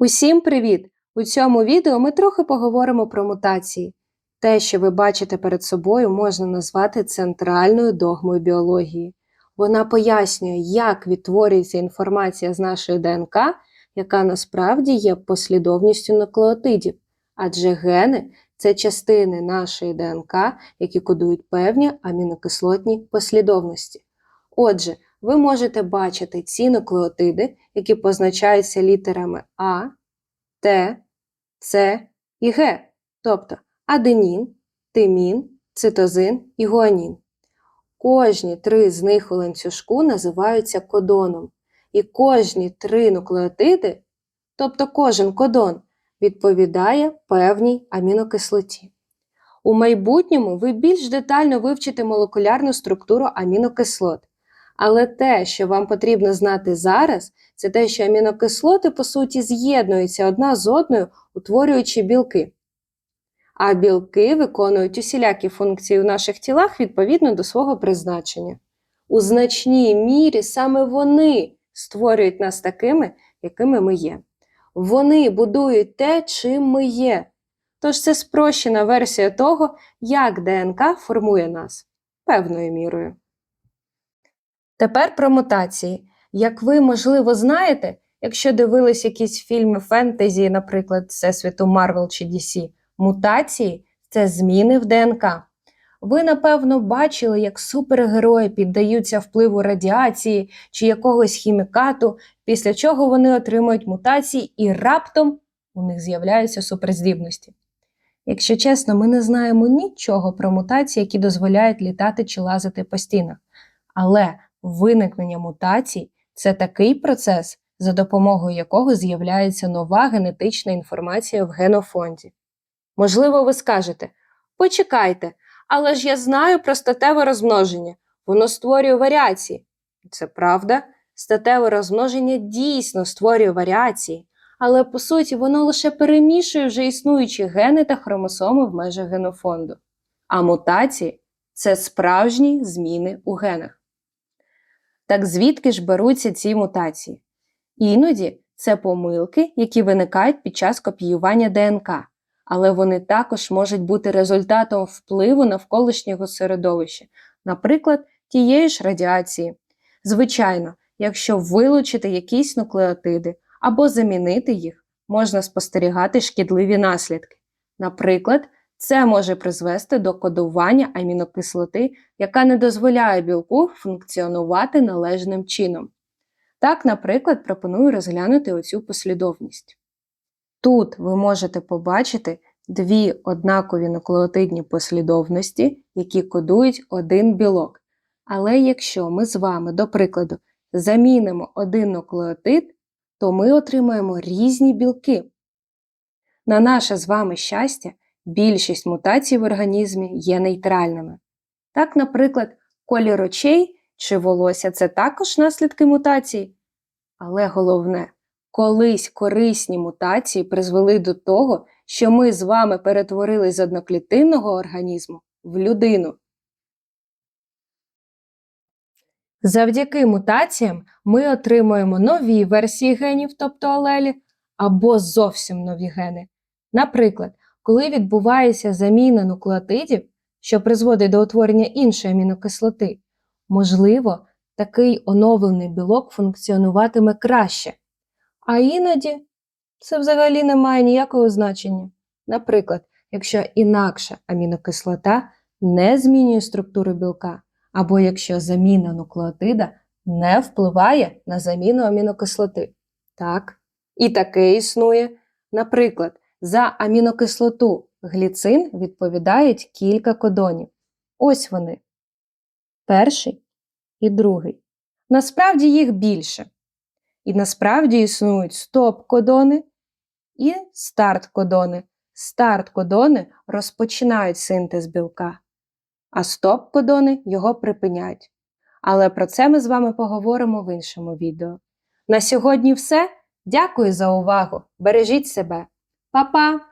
Усім привіт! У цьому відео ми трохи поговоримо про мутації. Те, що ви бачите перед собою, можна назвати центральною догмою біології. Вона пояснює, як відтворюється інформація з нашої ДНК, яка насправді є послідовністю нуклеотидів, адже гени це частини нашої ДНК, які кодують певні амінокислотні послідовності. Отже, ви можете бачити ці нуклеотиди, які позначаються літерами А, Т, С і Г, тобто аденін, тимін, цитозин і гуанін. Кожні три з них у ланцюжку називаються кодоном, і кожні три нуклеотиди, тобто кожен кодон, відповідає певній амінокислоті. У майбутньому ви більш детально вивчите молекулярну структуру амінокислот. Але те, що вам потрібно знати зараз, це те, що амінокислоти, по суті, з'єднуються одна з одною, утворюючи білки. А білки виконують усілякі функції в наших тілах відповідно до свого призначення. У значній мірі саме вони створюють нас такими, якими ми є. Вони будують те, чим ми є. Тож це спрощена версія того, як ДНК формує нас певною мірою. Тепер про мутації. Як ви, можливо, знаєте, якщо дивились якісь фільми фентезі, наприклад, Всесвіту Марвел чи DC, мутації це зміни в ДНК. Ви, напевно, бачили, як супергерої піддаються впливу радіації чи якогось хімікату, після чого вони отримують мутації і раптом у них з'являються суперздібності. Якщо чесно, ми не знаємо нічого про мутації, які дозволяють літати чи лазити по стінах. Але Виникнення мутацій це такий процес, за допомогою якого з'являється нова генетична інформація в генофонді. Можливо, ви скажете: почекайте, але ж я знаю про статеве розмноження, воно створює варіації. Це правда, статеве розмноження дійсно створює варіації, але по суті воно лише перемішує вже існуючі гени та хромосоми в межах генофонду. А мутації це справжні зміни у генах. Так звідки ж беруться ці мутації? Іноді це помилки, які виникають під час копіювання ДНК, але вони також можуть бути результатом впливу навколишнього середовища, наприклад, тієї ж радіації. Звичайно, якщо вилучити якісь нуклеотиди або замінити їх, можна спостерігати шкідливі наслідки. Наприклад, це може призвести до кодування амінокислоти, яка не дозволяє білку функціонувати належним чином. Так, наприклад, пропоную розглянути оцю послідовність. Тут ви можете побачити дві однакові нуклеотидні послідовності, які кодують один білок. Але якщо ми з вами, до прикладу, замінимо один нуклеотид, то ми отримаємо різні білки. На наше з вами щастя, більшість мутацій в організмі є нейтральними. Так, наприклад, колір очей чи волосся це також наслідки мутацій. Але головне, колись корисні мутації призвели до того, що ми з вами перетворились з одноклітинного організму в людину. Завдяки мутаціям ми отримуємо нові версії генів, тобто алелі, або зовсім нові гени. Наприклад, коли відбувається заміна нуклеотидів, що призводить до утворення іншої амінокислоти, можливо, такий оновлений білок функціонуватиме краще. А іноді це взагалі не має ніякого значення. Наприклад, якщо інакша амінокислота не змінює структуру білка, або якщо заміна нуклеотида не впливає на заміну амінокислоти. Так, і таке існує. Наприклад, за амінокислоту гліцин відповідають кілька кодонів. Ось вони. Перший і другий. Насправді їх більше. І насправді існують стоп-кодони і старт-кодони. Старт-кодони розпочинають синтез білка, а стоп-кодони його припиняють. Але про це ми з вами поговоримо в іншому відео. На сьогодні все. Дякую за увагу! Бережіть себе! 爸爸